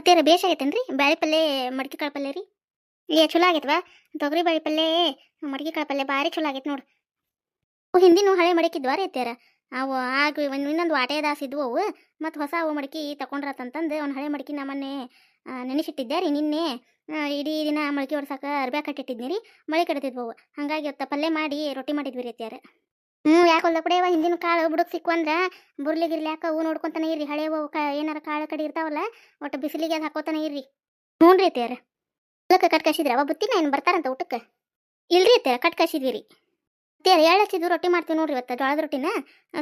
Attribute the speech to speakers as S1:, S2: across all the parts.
S1: ಅತ್ತೇರ ಬೇಷ್ ಆಗೈತೇನ್ರಿ? ಬ್ಯಾಳಿ ಪಲ್ಲೆ ಮಡ್ಕಿ ಕಾಳು ಪಲ್ಯ ರೀ. ಏ ಚಲೋ ಆಗೈತವಾ ತೊಗರಿ ಬ್ಯಾಳಿ ಪಲ್ಲೆ ಮಡ್ಕಿ ಕಾಳು ಪಲ್ಯ ಭಾರಿ ಚಲೋ ಆಗೈತೆ ನೋಡು. ಅವು ಹಿಂದಿನ ಹಳೆ ಮಡಕಿದ್ವಾ ರೀ ಅತ್ತೇರ ಅವು ಆಗ ಇನ್ನೊಂದು ವಾಟೆ ದಾಸ್ ಇದ್ವು ಅವು. ಮತ್ತು ಹೊಸ ಅವು ಮಡಕಿ ತಗೊಂಡ್ರತ್ತಂತಂದು ಅವ್ನು ಹಳೆ ಮಡಕಿ ನಾ ಮೊನ್ನೆ ಆ, ನೆನೆಸಿಟ್ಟಿದ್ದೆ ರೀ ನಿನ್ನೆ. ಇಡೀ ದಿನ ಮೊಳಕೆ ಹೊಡ್ಸಕ್ಕೆ ಅರ್ಬ್ಯಾಗ ಕಟ್ಟಿಟ್ಟಿದ್ನಿ ರೀ. ಮಳೆ ಕಟ್ತಿದ್ವು ಅವು. ಹಾಗಾಗಿ ಅವತ್ತು ಪಲ್ಯ ಮಾಡಿ ರೊಟ್ಟಿ ಮಾಡಿದ್ವಿ ರೀ ಅತ್ಯಾರ ಹ್ಞೂ, ಯಾಕೆ ಹೊಲ್ದ ಕೂಡ ಹಿಂದಿನ ಕಾಳು ಬುಡಕ್ ಸಿಕ್ಕು ಬುರ್ಲಿ ಗಿರ್ಲಿ ಯಾಕ ಅವು ನೋಡ್ಕೊಂತಾನೆ ಇರ್ರಿ. ಹಳೆವು ಕಾ, ಏನಾರ ಕಾಳು ಕಡೆ ಇರ್ತಾವಲ್ಲ, ಒಟ್ಟು ಬಿಸಿಲಿಗೆ ಅದು ಹಾಕೋತಾನೆ ಇರ್ರಿ. ಹ್ಞೂ ರೀ ಅತ್ಯಾರ ಹೊಲಕ್ಕೆ ಕಟ್ ಕಸಿದ್ರೆ ಅವ ಬುತ್ತಿನ ಏನು ಬರ್ತಾರಂತ ಊಟಕ್ಕೆ? ಇಲ್ರಿ ಅತ್ಯಾರ ಕಟ್ ಕಸಿದ್ವಿ ರೀ ಏಳು ಹಚ್ಚಿದ್ದು ರೊಟ್ಟಿ ಮಾಡ್ತೀವಿ ನೋಡ್ರಿ ಇವತ್ತು, ಜೋಳದ ರೊಟ್ಟಿನ.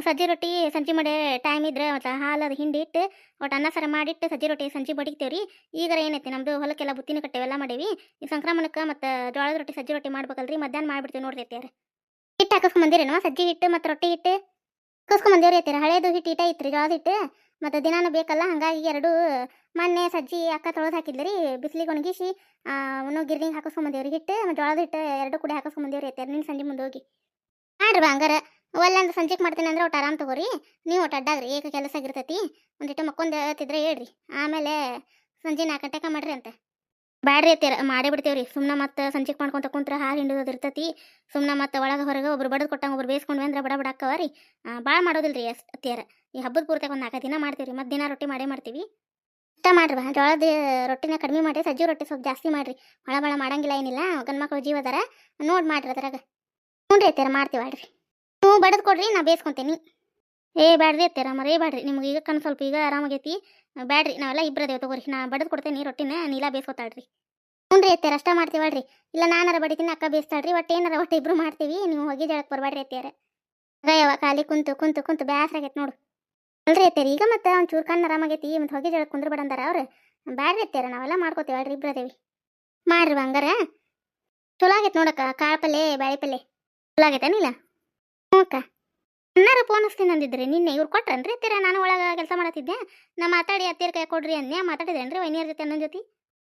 S1: ಸಜ್ಜಿ ರೊಟ್ಟಿ ಸಂಜೆ ಮಾಡಿ ಟೈಮ್ ಇದ್ರೆ, ಮತ್ತು ಹಾಲು ಅದು ಹಿಂಡಿ ಇಟ್ಟು, ಒಟ್ಟು ಅನ್ನ ಸಾರ ಮಾಡಿಟ್ಟು ಸಜ್ಜಿ ರೊಟ್ಟಿ ಸಂಜೆ ಬಡಿತೇವೆ ರೀ ಈಗ ಏನೈತಿ ನಮ್ಮದು ಹೊಲಕ್ಕೆಲ್ಲ ಬುತ್ತಿನ ಕಟ್ಟೆವೆಲ್ಲ ಮಾಡೇವಿ. ಈ ಸಂಕ್ರಮಣಕ್ಕೆ ಮತ್ತು ಜೋಳದ ರೊಟ್ಟಿ, ಸಜ್ಜಿ ರೊಟ್ಟಿ ಮಾಡ್ಬೇಕಲ್ರಿ, ಮಧ್ಯಾಹ್ನ ಮಾಡ್ಬಿಡ್ತೀವಿ ನೋಡ್ರಿ ಅತ್ಯಾರ ಹಿಟ್ಟು ಹಾಕಿಸ್ಕೊಂಬಂದಿರೇನೋ ಸಜ್ಜಿ ಹಿಟ್ಟು ಮತ್ತು ರೊಟ್ಟಿ ಹಿಟ್ಟು ಹಾಕಿಸ್ಕೊಂಬಂದೇವ್ರಿ ಅತ್ತೀರ. ಹಳೇದು ಹಿಟ್ಟು ಇಟ್ಟ ಐತ್ರಿ ಜೋಳದ ಹಿಟ್ಟು. ಮತ್ತು ದಿನಾನು ಬೇಕಲ್ಲ, ಹಾಗಾಗಿ ಎರಡು ಮೊನ್ನೆ ಸಜ್ಜಿ, ಅಕ್ಕ ತೊಳೆದು ಹಾಕಿದ್ರಿ ಬಿಸಿಲಿಗೆ ಒಣಗಿಸಿ ಅವನು ಗಿರ್ನಿಗೆ ಹಾಕಿಸ್ಕೊಂಬಂದೇವ್ರಿ ಹಿಟ್ಟು. ಮತ್ತು ಜೋಳದ ಹಿಟ್ಟು ಎರಡು ಕೂಡ ಹಾಕಿಸ್ಕೊಂಬಂದೇವ್ರಿ ಐತೆ ನಿನ್ನ ಸಂಜೆ ಮುಂದೆ ಹೋಗಿ. ಮಾಡ್ರಿ ಬಾ ಹಂಗಾರ. ಒಲ್ಲಂದ್ರೆ ಸಂಜೆಗೆ ಮಾಡ್ತೀನಿ ಅಂದ್ರೆ ಒಟ್ಟು ಆರಾಮ್ ತಗೋರಿ. ನೀವು ಒಟ್ಟು ಅಡ್ಡಾಗ್ರಿ. ಏಕ ಕೆಲಸ ಆಗಿರ್ತೈತಿ. ಒಂದಿಟ್ಟು ಮಕ್ಕೊಂದು ಹೇಳ್ತಿದ್ರೆ ಹೇಳ್ರಿ. ಆಮೇಲೆ ಸಂಜೆ ನಾಲ್ಕು ಗಂಟೆಗೆ ಮಾಡ್ರಿ ಅಂತ. ಬ್ಯಾಡ್ರಿ ಅತ್ತೀರ, ಮಾಡೇ ಬಿಡ್ತೇವ್ರಿ. ಸುಮ್ಮನೆ ಮತ್ತೆ ಸಂಚಿಕ್ ಮಾಡ್ಕೊಂತ ಕುಂತ್ರ ಹಾಲು ಹಿಂಡೋದು ಇರ್ತೈತಿ. ಸುಮ್ಮನೆ ಮತ್ತೆ ಒಳಗೆ ಹೊರಗೆ ಒಬ್ರು ಬಡದು ಕೊಟ್ಟಂಗೆ ಒಬ್ರು ಬೇಯಿಸ್ಕೊಂಡ್ವಿ ಅಂದ್ರೆ ಬಡ ಬಡ ಅಕ್ಕವ ರೀ. ಭಾಳ ಮಾಡೋದಿಲ್ರಿ ಈ ಹಬ್ಬದ ಪೂರ್ತಿ ಒಂದು ನಾಲ್ಕು ದಿನ ಮಾಡ್ತೀವಿ ಮತ್ತೆ ದಿನ ರೊಟ್ಟಿ ಮಾಡೇ ಮಾಡ್ತೀವಿ. ಇಷ್ಟ ಮಾಡ್ರಿ ಜೋಳದ ರೊಟ್ಟಿನ ಕಡಿಮೆ ಮಾಡಿ ಸಜ್ಜು ರೊಟ್ಟಿ ಸ್ವಲ್ಪ ಜಾಸ್ತಿ ಮಾಡ್ರಿ. ಭಾಳ ಭಾಳ ಮಾಡಂಗಿಲ್ಲ ಏನಿಲ್ಲ. ಗಂಡು ಮಕ್ಳು ಜೀವ ಅದಾರ. ನೋಡಿ ಮಾಡ್ರಿ ಅದ್ರಾಗ. ಹ್ಞೂ ರೀ ಅತ್ತೀರ, ಮಾಡ್ತೀವಿ ಆಡ್ರಿ. ನೀವು ಬಡದು ಕೊಡ್ರಿ, ನಾ ಬೇಯಿಸ್ಕೊಂತೀನಿ ಏ, ಬ್ಯಾಡ್ರಿ ಅತ್ತೀರ ಮರೇ ಬ್ಯಾಡ್ರಿ. ನಿಮ್ಗೆ ಈಗ ಕಣ್ಣು ಸ್ವಲ್ಪ ಈಗ ಆರಾಮಾಗೈತಿ. ಬ್ಯಾಡ್ರಿ, ನಾವೆಲ್ಲ ಇಬ್ಬರದೇವು ತಗೋರಿ. ನಾ ಬಡದ್ ಕೊಡ್ತೇನೆ ರೊಟ್ಟಿನ, ನೀಲ ಬೇಯಿಸ್ಕೊತಾಳ್ರಿ ಹ್ಞೂ ರೀ ರಷ್ಟ ಅಷ್ಟ ಮಾಡ್ತೀವಳ್ರಿ ಇಲ್ಲ ನಾನಾರ ಬಡಿತೀನಿ, ಅಕ್ಕ ಬೇಯಿಸ್ತಾಳ್ರಿ ಒಟ್ಟು ಏನಾರ ಒಟ್ಟು ಇಬ್ರು ಮಾಡ್ತೀವಿ. ನೀವು ಹೋಗಿ ಜಳಕ್ಕೆ ಬರಬೇಡ್ರಿ ಅತ್ತೀರ ಯಾವ ಖಾಲಿ ಕುಂತು ಕುಂತು ಕುಂತು ಆಗೈತೆ ನೋಡು. ಅಲ್ರಿ ಅತ್ತೇರಿ ಈಗ ಮತ್ತೆ ಅವ್ನು ಚೂರು ಕಣ್ಣು ಆರಾಮಾಗೈತಿ, ಮತ್ತು ಹೊಗೆ ಜಳಕ್ಕೆ ಕುಂದ್ರ ಅಂದಾರ ಅವ್ರು. ಬ್ಯಾಡ್ರಿ ಅತ್ತೆಯಾರ, ನಾವೆಲ್ಲ ಮಾಡ್ಕೋತೀವಿ ಅಲ್ರಿ ಇಬ್ರದೇವಿ ಮಾಡ್ರಿ ಬಂಗಾರ ಚಲೋ ಆಗೈತೆ ನೋಡಕ್ಕ, ಕಾಳು ಪಲ್ಲೆ ಬಾಳೆ ಪಲ್ಲೆ ಚಲೋ ಆಗೈತೇನಿಲ್ಲ ಹ್ಞೂ ಅಕ್ಕ ಅನ್ನಾರು ಫೋನ್ ಹಚ್ತೀನಿ ಅಂದಿದ್ರಿ ನಿನ್ನೆ ಇವ್ರು ಕೊಟ್ರನ್ರಿ? ತೀರ ನಾನು ಒಳಗೆ ಕೆಲಸ ಮಾಡತ್ತಿದ್ದೆ. ನಾ ಮಾತಾಡಿ, ಅತ್ತೀರ ಕೈ ಕೊಡ್ರಿ ಅನ್ಯ ಮಾತಾಡಿದ್ರೇನ್ರಿ ವೈನಿಯರ್ ಜೊತೆ ಅನ್ನೋ ಜೊತೆ?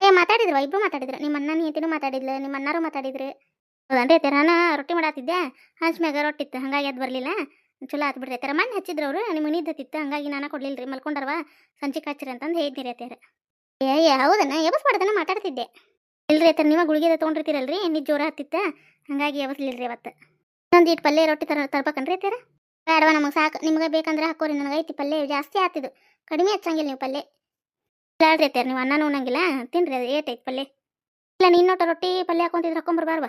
S1: ಏ, ಮಾತಾಡಿದ್ರು? ಇಬ್ರು ಮಾತಾಡಿದ್ರು? ನಿಮ್ಮ ಅಣ್ಣ ನೀತಿನೂ ಮಾತಾಡಿದ್ಲು? ನಿಮ್ಮ ಅಣ್ಣಾರು ಮಾತಾಡಿದ್ರಿ? ಹೌದನ್ರಿ ತೀರ ನಾನು ರೊಟ್ಟಿ ಮಾಡತ್ತಿದ್ದೆ. ಹಂಚ್ಮ್ಯಾಗ ರೊಟ್ಟಿ ಇತ್ತು, ಹಂಗಾಗಿ ಅದು ಬರಲಿಲ್ಲ. ಚಲೋ ಆತು ಬಿಡ್ರಿ ತೀರ ಮಣ್ಣು ಹಚ್ಚಿದ್ರು ಅವರು. ಮನಿ ನಿದ್ದತ್ತಿತ್ತು ಹಂಗಾಗಿ ನಾನು ಕೊಡ್ಲಿಲ್ರಿ. ಮಲ್ಕೊಂಡರ್ವ? ಸಂಜೆ ಹಚ್ಚಿರಿ ಅಂತಂದು ಹೇಳಿದ್ರಿ ಅತ್ತೀರ ಏ ಏ, ಹೌದನ? ಮಾಡ್ದನ್ನ ಮಾತಾಡ್ತಿದ್ದೆ. ಇಲ್ರಿ ಅತ್ತೀರ ನೀವು ಗುಳಿಗೆ ತೊಗೊಂಡಿರ್ತೀರಲ್ರಿ? ನಿಜ ಜೋರ ಹತ್ತಿತ್ತ? ಹಂಗಾಗಿ ಎಬಸ್ಲಿಲ್ರಿ ಅವತ್ತು ಇನ್ನೊಂದು ಇಟ್ಟು ಪಲ್ಯ ರೊಟ್ಟಿ ತರ, ತರ್ಬೇಕನ್ರಿ ಅತ್ತೀರ ಬೇಡವ ನಮಗೆ ಸಾಕು. ನಿಮ್ಗೆ ಬೇಕಂದ್ರೆ ಹಾಕೋರಿ. ನನಗೆ ಐತಿ ಪಲ್ಯ. ಜಾಸ್ತಿ ಆತಿದು. ಕಡಿಮೆ ಹಚ್ಚಂಗಿಲ್ಲ ನೀವು ಪಲ್ಯ. ಹೇಳ್ರಿ ಅತ್ತೀರ ನೀವು ಅನ್ನ ಉಣ್ಣಂಗಿಲ್ಲ. ತಿನ್ರಿ ಅದು ಏಟ್ ಐತಿ ಪಲ್ಯ. ಇಲ್ಲ ನೀನೊಟ್ಟು ರೊಟ್ಟಿ ಪಲ್ಯ ಹಾಕೊಂತಿದ್ರೆ ಹಾಕೊಂಬರ್ಬಾರ್ವ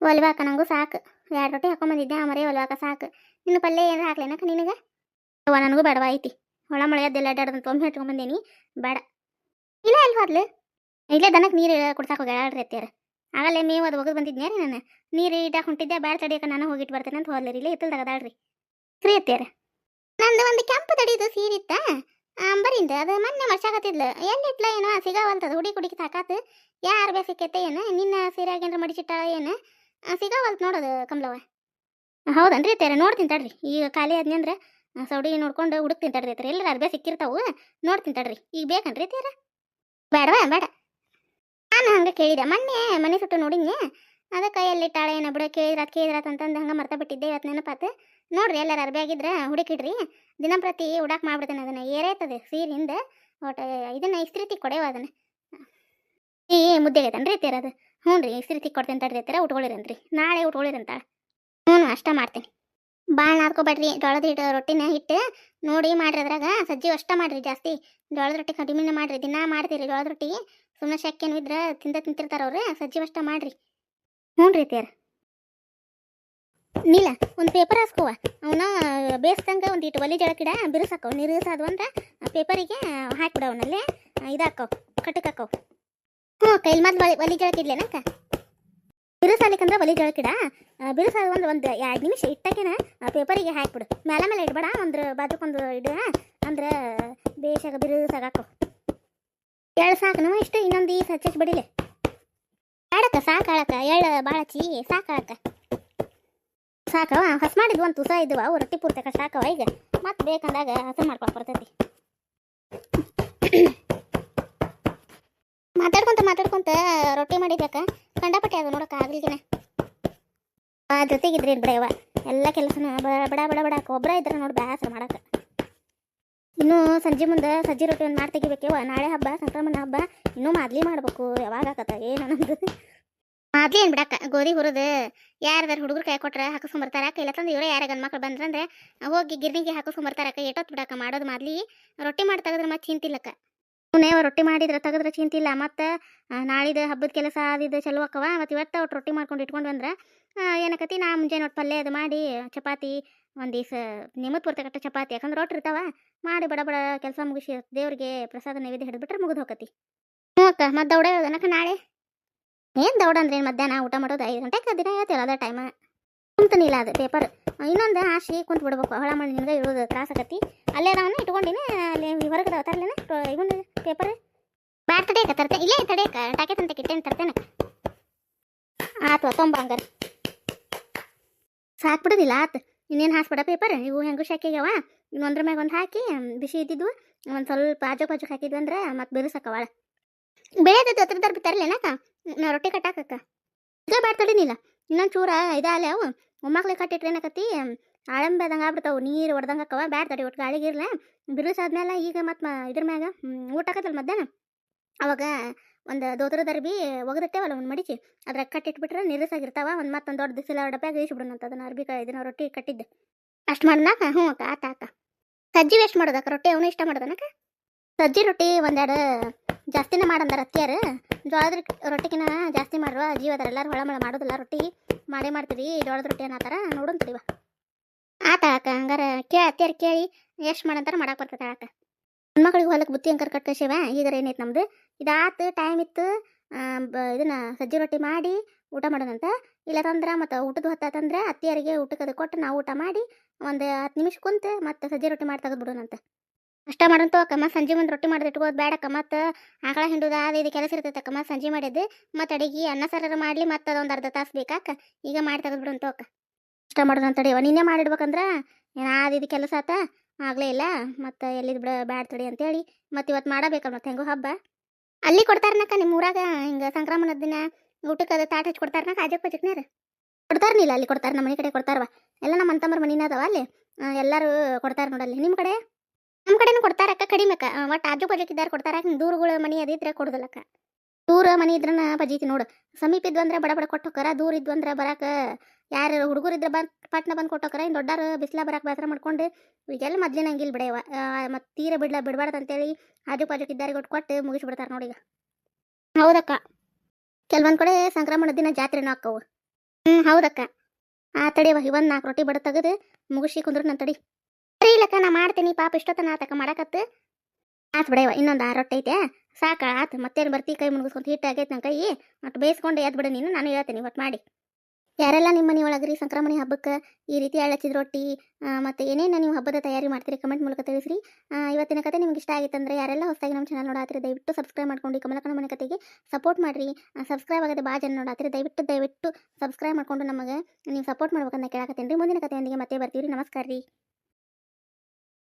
S1: ಒಲ್ವಾಕ ನಂಗೂ ಸಾಕು. ಎರಡು ರೊಟ್ಟಿ ಹಾಕೊಂಬಂದಿದ್ದೆ ಮರೇ ಒಲ್ವಾಕ ಸಾಕು. ನಿನ್ನ ಪಲ್ಯ ಏನಾರ ಹಾಕ್ಲೇನಕ ನಿನಗೆ? ಅವ್ವ, ನನಗೂ ಬೇಡವ ಐತಿ. ಒಳ ಮಳೆ ಅದೆಲ್ಲ ಅಡ್ಡಾಡ್ದಂತ ಒಮ್ಮೆ ಹಚ್ಕೊಂಬಂದೇನಿ ಬೇಡ. ಇಲ್ಲ, ಎಲ್ಲಿ ಹೋದ್ಲು? ಇಲ್ಲೇ ದನಕ್ಕೆ ನೀರು ಕುಡ್ಸಾಕ ಹೋಗ್ಯಾಳ ಹೇಳ್ರಿ ಆಗಲ್ಲೇ ಮೇವು ಅದು ಒಗದು ಬಂದಿದ್ನ್ಯಾ ರೀ ನಾನು? ನೀರು ಇಟ್ಟಾಕ ಹೊಂಟಿದ್ದೆ. ಬ್ಯಾಡ ತಡಿಯಕ್ಕೆ ನಾನು ಹೋಗಿಟ್ಟು ಬರ್ತೇನೆ ಅಂತ ಹೋದ್ಲಿ ಇಲ್ಲೇ ಇತ್ತಲ್ದಾಗ ಅದಾಳ್ರಿ. ಫ್ರೀ ಅತ್ತೀರ ನಂದು ಒಂದು ಕೆಂಪು ತಡಿದು ಸೀರಿತ್ತ. ಅಂಬರಿಂದ ಅದು ಮೊನ್ನೆ ಮರ್ಸಾಕತ್ತಿದ್ಲು ಎಲ್ಲಿಟ್ಲ ಏನೋ ಸಿಗಾವಲ್ತದ ಹುಡಿ ಕುಡಿಕೆ ಸಾಕಾತು. ಯಾರು ಬೇ ಸಿಕ್ಕೈತೆ ಏನು? ನಿನ್ನ ಸೀರೆಯಾಗೇನ್ರ ಮಡಿಚಿಟ್ಟಾಳ ಏನು? ಸಿಗಾವಲ್ತು ನೋಡೋದು ಕಮಲವ್ವ. ಹೌದನ್ರಿ ಅತ್ತೀರ ನೋಡ್ತೀನಿ ತಡ್ರಿ. ಈಗ ಖಾಲಿ ಆದ್ನಿ ಅಂದ್ರೆ ಆ, ಸೌಡಿ ನೋಡ್ಕೊಂಡು ಹುಡುಕ್ತೀನಿ ತಡ್ರಿ ಅತ್ತೀರ ಎಲ್ಲರ ಅರ್ಬೆ ಸಿಕ್ಕಿರ್ತಾವು ನೋಡ್ತೀನಿ ತಡ್ರಿ. ಈಗ ಬೇಕನ್ರಿ ಅತ್ತೀರ ಬೇಡವಾ ಬೇಡ. ನಾನು ಹಂಗೆ ಕೇಳಿದೆ. ಮೊನ್ನೆ ಮನೆ ಸುಟ್ಟು ನೋಡಿದ್ನೆ. ಅದಕ್ಕೆ ಎಲ್ಲಿಟ್ಟಾಳೆ ಏನೋ ಬಿಡ ಕೇಳಿದ್ರಾತ್ ಕೇಳಿದ್ರಾತ್ ಅಂತಂದು ಹಂಗೆ ಮರ್ತ ಬಿಟ್ಟಿದ್ದೆ ಇವತ್ತು ನೆನಪಾತು. ನೋಡ್ರಿ ಎಲ್ಲರ ಅರ್ಬಿ ಆಗಿದ್ರೆ ಹುಡುಕಿಡ್ರಿ ದಿನಂಪ್ರತಿ ಉಡಾಕ್ ಮಾಡ್ಬಿಡ್ತೇನೆ ಅದನ್ನ. ಏರೈತದೆ ಸೀರಿಂದ ಒಟ್ಟು ಇದನ್ನ ಇಸ್ತ್ರಿತಿ ಕೊಡೆವ ಅದನ್ನ. ಈ ಮುದ್ದೆ ಆಗೈತನ್ರಿ ಅತ್ತೀರ ಅದು ಹ್ಞೂ ರೀ ಇಸ್ತ್ರಿ ಕೊಡ್ತೇನೆ ತಡ್ರಿ ತೀರ. ಉಟ್ಕೊಳ್ಳಿರಂತ್ರಿ ನಾಳೆ ಉಟ್ಕೊಳ್ಳಿರಂತಾಳ ಹ್ಞೂ, ಅಷ್ಟ ಮಾಡ್ತೀನಿ. ಭಾಳ ನಾದ್ಕೊಬೇಡ್ರಿ. ಜೋಳದ ಹಿಟ್ಟು ರೊಟ್ಟಿನ ಹಿಟ್ಟು ನೋಡಿ ಮಾಡ್ರಿ ಅದ್ರಾಗ. ಸಜ್ಜಿ ಅಷ್ಟ ಮಾಡ್ರಿ ಜಾಸ್ತಿ. ಜೋಳದ ರೊಟ್ಟಿ ಕಡಿಮೆನ ಮಾಡ್ರಿ. ದಿನ ಮಾಡ್ತೀರಿ ಜೋಳದ ರೊಟ್ಟಿ. ಸುಮ್ಮನೆ ಶಕ್ಕೇನು ಇದ್ರೆ ತಿಂದ ತಿಂತಿರ್ತಾರ ಅವ್ರಿ. ಸಜ್ಜಿ ಅಷ್ಟ ಮಾಡ್ರಿ. ಹ್ಞೂ ರೀ ನೀಲ, ಒಂದು ಪೇಪರ್ ಹಾಸ್ಕೋವ. ಅವನ ಬೇಯಿಸ್ದಂಗೆ ಒಂದು ಇಟ್ಟು ಒಲಿ ಜಳಕಿಡ ಬಿರುಸಾಕವ್ ನಿರುಸಾದು ಅಂದ್ರೆ ಪೇಪರಿಗೆ ಹಾಕ್ಬಿಡ ಅವನಲ್ಲಿ ಇದಾಕವ್ ಕಟ್ಟಕ್ಕೆ ಹಾಕವ್ ಹ್ಞೂ ಕೈಲಿ ಮತ್ತೆ ಒಲಿ ಒಲಿ ಜಳಕಿಡ್ಲೇನಕ್ಕ ಬಿರುಸಾಲಿಕ್ಕಂದ್ರೆ ಒಲಿ ಜಳಕಿಡ. ಬಿರುಸಾದ ಒಂದು ಒಂದು ಎರಡು ನಿಮಿಷ ಇಟ್ಟಕೇನ ಆ ಪೇಪರಿಗೆ ಹಾಕ್ಬಿಡು. ಮೇಲೆ ಮೇಲೆ ಇಡ್ಬೇಡ ಒಂದು ಬಾಜುಕೊಂದು ಇಡ, ಅಂದ್ರೆ ಬೇಷಾಗ ಬಿರುಸಾಗಾಕವ್ ಎಳ್ಳು ಸಾಕು ಇಷ್ಟು, ಇನ್ನೊಂದು ಈ ಬಿಡಿಲಿ ಬಿಡಿಲೆ. ಆಡಕ್ಕ ಸಾಕಾಳಕ್ಕ? ಭಾಳ ಹಚ್ಚಿ ಸಾಕಾಳಕ್ಕ? ಸಾಕವ ಹಸ್ ಮಾಡಿದ್ವು ಒಂದು ತುಸ ಇದ್ವ. ಅವು ರೊಟ್ಟಿ ಪೂರ್ತಕ ಸಾಕವ ಈಗ. ಮತ್ತೆ ಬೇಕಂದಾಗ ಹಸರು ಮಾಡ್ಕೊಳಕ್ ಬರ್ತೈತಿ. ಮಾತಾಡ್ಕೊಂತ ಮಾತಾಡ್ಕೊಂತ ರೊಟ್ಟಿ ಮಾಡಿದಾಕ ಕಂಡಪಟ್ಟೆ ಅದು ನೋಡಕ್ಕ ಆಗ್ಲಿಗಿನ ಆ ಜೊತೆಗಿದ್ರಿ ಬಿಡವ ಎಲ್ಲ ಕೆಲಸನ ಬಡ ಬಡ ಬಡ ಬಡ ಒಬ್ಬರ ಇದ್ರೆ ನೋಡಿ ಬ್ಯಾಸರ ಮಾಡಕ್ಕೆ ಇನ್ನೂ ಸಂಜೆ ಮುಂದೆ ಸಜ್ಜಿ ರೊಟ್ಟಿ ಒಂದು ಮಾಡಿ ತೆಗಿಬೇಕೇವ ನಾಳೆ ಹಬ್ಬ, ಸಂಕ್ರಮಣ ಹಬ್ಬ. ಇನ್ನೂ ಮಾದ್ಲಿ ಮಾಡ್ಬೇಕು. ಯಾವಾಗ ಆಕತ್ತ, ಏನು ನಮ್ದು ಮಾದ್ಲಿ ಏನು ಬಿಡಕ್ಕ ಗೋಧಿ ಹುರಿದು ಯಾರ್ದಾರು ಹುಡುಗರು ಕೈ ಕೊಟ್ರೆ ಹಾಕಿಸ್ಕೊಂಬರ್ತಾರ ಇಲ್ಲ ತಂದು ಇವರೇ ಯಾರ ಗಂಡು ಮಕ್ಳು ಬಂದ್ರಂದ್ರೆ ಹೋಗಿ ಗಿರ್ನಿಗೆ ಹಾಕಿಸ್ಕೊಂಬರ್ತಾರಕ್ಕ ಎಷ್ಟೊತ್ತು ಬಿಡಕ್ಕ ಮಾಡೋದು ಮಾದ್ಲಿ. ರೊಟ್ಟಿ ಮಾಡಿ ತೆಗೆದ್ರೆ ಮತ್ತೆ ಚಿಂತಿಲ್ಲಕ್ಕ ನೇವ ರೊಟ್ಟಿ ಮಾಡಿದ್ರೆ ತೆಗೆದ್ರೆ ಚಿಂತಿಲ್ಲ ಮತ್ತು ನಾಳಿದ ಹಬ್ಬದ ಕೆಲಸ ಆದಿದ್ದು ಚಲೋ ಅಕ್ಕವ. ಮತ್ತು ಇವತ್ತು ಒಟ್ಟು ರೊಟ್ಟಿ ಮಾಡ್ಕೊಂಡು ಇಟ್ಕೊಂಡು ಬಂದ್ರೆ ಏನಕತಿ ನಾ ಮುಂಜಾನೆ ಒಟ್ಟು ಪಲ್ಯ ಅದು ಮಾಡಿ, ಚಪಾತಿ ಒಂದು ದಿವಸ ನಿಮ್ಮದು ಚಪಾತಿ. ಯಾಕಂದ್ರೆ ರೊಟ್ಟಿ ಇರ್ತಾವ. ಮಾಡಿ ಬಡ ಬಡ ಕೆಲಸ ಮುಗಿಸಿ ದೇವ್ರಿಗೆ ಪ್ರಸಾದ ನೈವೇದ್ಯ ಹಿಡಿದ್ಬಿಟ್ರೆ ಮುಗಿದು ಹೋಗತಿ ಹ್ಞೂ ಅಕ್ಕ. ಮತ್ತೆ ದೌಡ ನಾಳೆ? ಏನು ದೌಡ್ ಅಂದ್ರೆ ಮಧ್ಯಾಹ್ನ ಊಟ ಮಾಡೋದು ಐದು ಗಂಟೆಗೆ ದಿನ ಹೇಳ್ತೀರ ಅದ ಟೈಮ ಕುಂತನಿಲ್ಲ ಅದು ಪೇಪರ್ ಇನ್ನೊಂದು ಹಾಸಿ ಕುಂತ ಬಿಡ್ಬೇಕು. ಹೊಳ ಮಣ್ಣಿನಿಂದ ಇರೋದು ಇಳೋದು ತ್ರಾಸ ಆಕತಿ ಅಲ್ಲೇ ಅದಾವನ್ನ ಇಟ್ಕೊಂಡಿನಿ, ಅಲ್ಲಿ ಹೊರಗಡೆ ತರ್ಲೇನ ಇವನು ಪೇಪರ್ ಬ್ಯಾಟ್ ತಡೆಯಕ ತರ್ತೆ. ಇಲ್ಲೇ ತಡೆಯಕ ಟಾಕೆ ತಂತ ಕಿಟ್ಟೇನು ತರ್ತೇನೆ. ಆತು ತೊಂಬ ಹಂಗಾರೆ. ಸಾಕು ಬಿಡೋದಿಲ್ಲ, ಆತು. ಇನ್ನೇನು ಹಾಸ್ಬಿಡ ಪೇಪರ್ ಇವು ಹೆಂಗು ಶಾಕಿಗ್ಯಾವ ಇನ್ನೊಂದ್ರ ಮ್ಯಾಗ ಒಂದು ಹಾಕಿ, ಬಿಸಿ ಇದ್ದಿದ್ವು. ಒಂದು ಸ್ವಲ್ಪ ಆಜು ಬಾಜು ಹಾಕಿದ್ವಿ ಅಂದ್ರೆ ಮತ್ತೆ ಬೆರೆಸಕ್ಕವಾಳ ಬೆಳೆದ ಹತ್ರ ದರ್ಬಿ ತರಲೇನಕ್ಕ ನಾ ರೊಟ್ಟಿ ಕಟ್ಟಾಕಕ್ಕ. ಇದೇ ಬ್ಯಾಡ್ ತಡಿನಿಲ್ಲ ಇನ್ನೊಂದು ಚೂರ ಇದಾಲೆ ಅವು. ಒಮ್ಮಕ್ಳಿಗೆ ಕಟ್ಟಿಟ್ರೆ ಏನಕತಿ ಆಳಂಬೆದಂಗೆ ಆಗ್ಬಿಡ್ತಾವು, ನೀರು ಹೊಡೆದಂಗೆ ಅಕ್ಕವ, ಬ್ಯಾಡ ತಡಿ ಒಟ್ಟು ಗಾಳಿಗಿರ್ಲ ಬಿರುಸಾದ್ಮೇಲೆ ಈಗ ಮತ್ತೆ ಇದ್ರ ಮ್ಯಾಗ ಊಟ ಆಕತ್ತಲ್ಲ ಮಧ್ಯಾಹ್ನ. ಅವಾಗ ಒಂದು ದೋತರ ದರ್ಬಿ ಒಗದಿರ್ತೇವಲ್ಲ ಒಂದು ಮಡಿಚಿ, ಅದ್ರಾಗ ಕಟ್ಟಿಟ್ಬಿಟ್ರೆ ನಿರಸಾಗಿರ್ತಾವ, ಒಂದು ಮತ್ತೊಂದು ದೊಡ್ಡ ಬಿಸಿಲ ಡಬ್ಬ್ಯಾಗ ಇಳಿಸ್ಬಿಡೋಣಂತ ಅದನ್ನ ಅರ್ಬಿ ಇದನ್ನ ರೊಟ್ಟಿ ಕಟ್ಟಿದ್ದು. ಅಷ್ಟು ಮಾಡ್ನಾಕ ಹ್ಞೂ ಅಕ್ಕ, ಆತ ಅಕ್ಕ ಸಜ್ಜಿ ವೇಸ್ಟ್ ಮಾಡೋದಕ್ಕ, ರೊಟ್ಟಿ ಅವನು ಇಷ್ಟ ಮಾಡೋದನಕ್ಕ? ಸಜ್ಜಿ ರೊಟ್ಟಿ ಒಂದೆರಡು ಜಾಸ್ತಿನೇ ಮಾಡಂದಾರ ಅತ್ತಿಯಾರು. ಜೋಳದ ರೊಟ್ಟಿಗಿನ ಜಾಸ್ತಿ ಮಾಡ್ರು. ಜೀವ ಅದಾರ ಎಲ್ಲರೂ ಹೊಳಮಳ ಮಾಡೋದಿಲ್ಲ ರೊಟ್ಟಿ. ಮಾಡೇ ಮಾಡ್ತೀರಿ, ಜೋಳದ ರೊಟ್ಟಿ ಅನ್ನತ್ತಾರ ನೋಡೋಣ ತಡಿವ ಆತ ಅಕ್ಕ ಹಂಗಾರ ಕೇಳಿ ಅತ್ತಿಯಾರು ಕೇಳಿ ಎಷ್ಟು ಮಾಡಂತಾರ ಮಾಡಕ್ಕೆ ಬರ್ತದೆ ಅಕ್ಕ ಹೆಣ್ಮಕ್ಳಿಗೆ ಹೊಲಕ್ಕೆ ಬುತ್ತಿ ಅಂಕರ್ ಕಟ್ಕಸಿವ ಈಗರ ಏನೈತೆ ನಮ್ದು? ಇದಾತು ಟೈಮ್ ಇತ್ತು. ಇದನ್ನ ಸಜ್ಜಿ ರೊಟ್ಟಿ ಮಾಡಿ ಊಟ ಮಾಡೋದಂತ. ಇಲ್ಲ ತಂದ್ರೆ ಮತ್ತು ಊಟದ ಹೊತ್ತಾತಂದ್ರೆ ಅತ್ತಿಯರಿಗೆ ಊಟಕ್ಕೆ ಕೊಟ್ಟು ನಾವು ಊಟ ಮಾಡಿ ಒಂದು ಹತ್ತು ನಿಮಿಷ ಕುಂತು ಮತ್ತೆ ಸಜ್ಜಿ ರೊಟ್ಟಿ ಮಾಡಿ ತೆಗೆದು ಬಿಡೋಣಂತ. ಅಷ್ಟ ಮಾಡಂತ ಅಕ್ಕಮ್ಮ. ಸಂಜೆ ಮುಂದೆ ರೊಟ್ಟಿ ಮಾಡಿದ್ರೆ ಇಟ್ಕೋದು ಬೇಡಕ್ಕ ಮತ್ತು ಆಕಳ ಹಿಂಡುದ ಅದು ಇದು ಕೆಲಸ ಇರ್ತೈತೆ ಅಕ್ಕಮ್ಮ. ಸಂಜೆ ಮಾಡಿದ್ದು ಮತ್ತು ಅಡಿಗೆ ಅನ್ನ ಸಾರ ಮಾಡಲಿ ಮತ್ತು ಅದೊಂದು ಅರ್ಧ ತಾಸು ಬೇಕಾಕ. ಈಗ ಮಾಡಿ ತೆಗೆದು ಅಂತ ಅಕ್ಕ. ಇಷ್ಟ ಮಾಡೋದು ಅಂತ ತಡಿಯವ ನಿನ್ನೆ ಮಾಡಿಡ್ಬೇಕಂದ್ರೆ ಅದು ಇದು ಕೆಲಸ ಆತ? ಆಗಲೇ ಇಲ್ಲ. ಮತ್ತು ಎಲ್ಲಿದ್ದು ಬಿಡ ಬ್ಯಾಡ ತಡಿ ಅಂತೇಳಿ ಮತ್ತು ಇವತ್ತು ಮಾಡಬೇಕಲ್ಲ ಮತ್ತೆ ಹೆಂಗೋ ಹಬ್ಬ. ಅಲ್ಲಿ ಕೊಡ್ತಾರನಕ್ಕ ನಿಮ್ಮ ಊರಾಗ ಹಿಂಗೆ ಸಂಕ್ರಮಣದ ದಿನ ಊಟಕ್ಕೆ ಅದು ತಾಟ್ ಹಚ್ಚಿ ಕೊಡ್ತಾರನಕ್ಕ ಅಜಕ್ ಪಜಕ್ನಾರ ಕೊಡ್ತಾರನಿಲ್ಲ ಅಲ್ಲಿ ಕೊಡ್ತಾರೆ. ನಮ್ಮ ಮನೆ ಕಡೆ ಕೊಡ್ತಾರವ ಎಲ್ಲ ನಮ್ಮ ಅಂತಮ್ಮರ ಮನಿನ ಅದಾವ ಅಲ್ಲಿ. ಎಲ್ಲರೂ ಕೊಡ್ತಾರೆ ನೋಡಲ್ಲಿ ನಿಮ್ಮ ಕಡೆ? ನಮ್ಮ ಕಡೆನೂ ಕೊಡ್ತಾರಕ್ಕ ಕಡಿಮೆಕ್ಕ ಒಟ್ಟು ಆಜು ಪಜಕ್ ಇದ್ದಾರೆ ಕೊಡ್ತಾರ. ದೂರಗಳ ಮನಿ ಅದಿದ್ರೆ ಕೊಡುದಿಲ್ಲಕ್ಕ ದೂರ ಮನಿ ಇದ್ರನ ಪಜೀತಿ ನೋಡು. ಸಮೀಪ ಇದ್ವು ಅಂದ್ರೆ ಬಡ ಬಡ ಕೊಟ್ಟು ದೂರ ಇದ್ವು ಅಂದ್ರೆ ಬರಾಕ. ಯಾರು ಹುಡುಗರು ಇದ್ರೆ ಬಂದ್ ಪಟ್ನ ಬಂದು ಕೊಟ್ಟೋಕರ ಇನ್ನು ದೊಡ್ಡಾರು ಬಿಸಿಲ ಬರಾಕ ಬೇಸರ ಮಾಡ್ಕೊಂಡು ಈಗೆಲ್ಲ ಮೊದ್ಲಿನ ಹಂಗಿಲ್ಲ ಬಿಡೆಯವ ಮತ್ತು ತೀರ ಬಿಡ್ಲ ಬಿಡಬಾರ್ದು ಅಂತೇಳಿ ಆಜು ಪಾಜುಕ್ ಇದ್ದಾರೆ ಕೊಟ್ಟು ಕೊಟ್ಟು ಮುಗಿಸ್ಬಿಡ್ತಾರೆ ನೋಡಿ ಈಗ. ಹೌದಕ್ಕ ಕೆಲವೊಂದು ಕಡೆ ಸಂಕ್ರಮಣ ದಿನ ಜಾತ್ರೆನೂ ಹಾಕವು ಹ್ಞೂ ಹೌದಕ್ಕ ಆ ತಡಿಯವ ಇವನ್ ನಾಲ್ಕು ರೊಟ್ಟಿ ಬಡ ತೆಗೆದು ಮುಗಿಸಿ ಕುಂದ್ರು ನನ್ನ ತಡಿ. ಇಲ್ಲಕ್ಕ ನಾ ಮಾಡ್ತೀನಿ. ಪಾಪ ಎಷ್ಟೊತ್ತ ನಾ ತಕ ಮಾಡಕತ್ತು. ಆತ್ ಬಿಡವ ಇನ್ನೊಂದು ಆರು ರೊಟ್ಟಿ ಐತೆ. ಸಾಕ ಆತು ಮತ್ತೇನು ಬರ್ತಿ ಕೈ ಮುಗಿಸ್ಕೊಂತ ಹಿಟ್ಟು ಆಗೈತೆ ನನ್ನ ಕೈ. ಒಟ್ಟು ಬೇಯಿಸ್ಕೊಂಡು ಎದ್ದು ಬಿಡು ನೀನು ನಾನು ಹೇಳ್ತೀನಿ ಒಟ್ಟು ಮಾಡಿ. ಯಾರೆಲ್ಲ ನಿಮ್ಮ ಮನೆ ಒಳಗ್ರಿ ಸಂಕ್ರಮಣಿ ಹಬ್ಬಕ್ಕೆ ಈ ರೀತಿ ಅಳಚಿದ ರೊಟ್ಟಿ ಮತ್ತು ಮತ್ತೆ ಏನೇನು ನೀವು ಹಬ್ಬದ ತಯಾರಿ ಮಾಡ್ತೀರಿ ಕಮೆಂಟ್ ಮೂಲಕ ತಿಳಿಸ್ರಿ. ಆ, ಇವತ್ತಿನ ಕತೆ ನಿಮ್ಗೆ ಇಷ್ಟ ಆಗಿತ್ತಂದ್ರೆ ಯಾರೆಲ್ಲ ಹೊಸದಾಗಿ ನಮ್ಮ ಚಾನಲ್ ನೋಡಾತ್ರಿ ದಯವಿಟ್ಟು ಸಬ್ಸ್ಕ್ರೈಬ್ ಮಾಡ್ಕೊಂಡು ಕಮಲಕನ ಮನೆ ಕತೆಗೆ ಸಪೋರ್ಟ್ ಮಾಡಿರಿ. ಸಬ್ಸ್ಕ್ರೈಬ್ ಆಗದೆ ಭಾಳ ಜನ ನೋಡಾತ್ರಿ ದಯವಿಟ್ಟು ದಯವಿಟ್ಟು ಸಬ್ಸ್ಕ್ರೈಬ್ ಮಾಡ್ಕೊಂಡು ನಮಗೆ ನೀವು ಸಪೋರ್ಟ್ ಮಾಡ್ಬೇಕಂತ ಕೇಳಾಕತ್ತೀನಿ. ರೀ ಮುಂದಿನ ಕಥೆಯೊಂದಿಗೆ ಮತ್ತೆ ಬರ್ತೀವಿ ನಮಸ್ಕಾರ ರೀ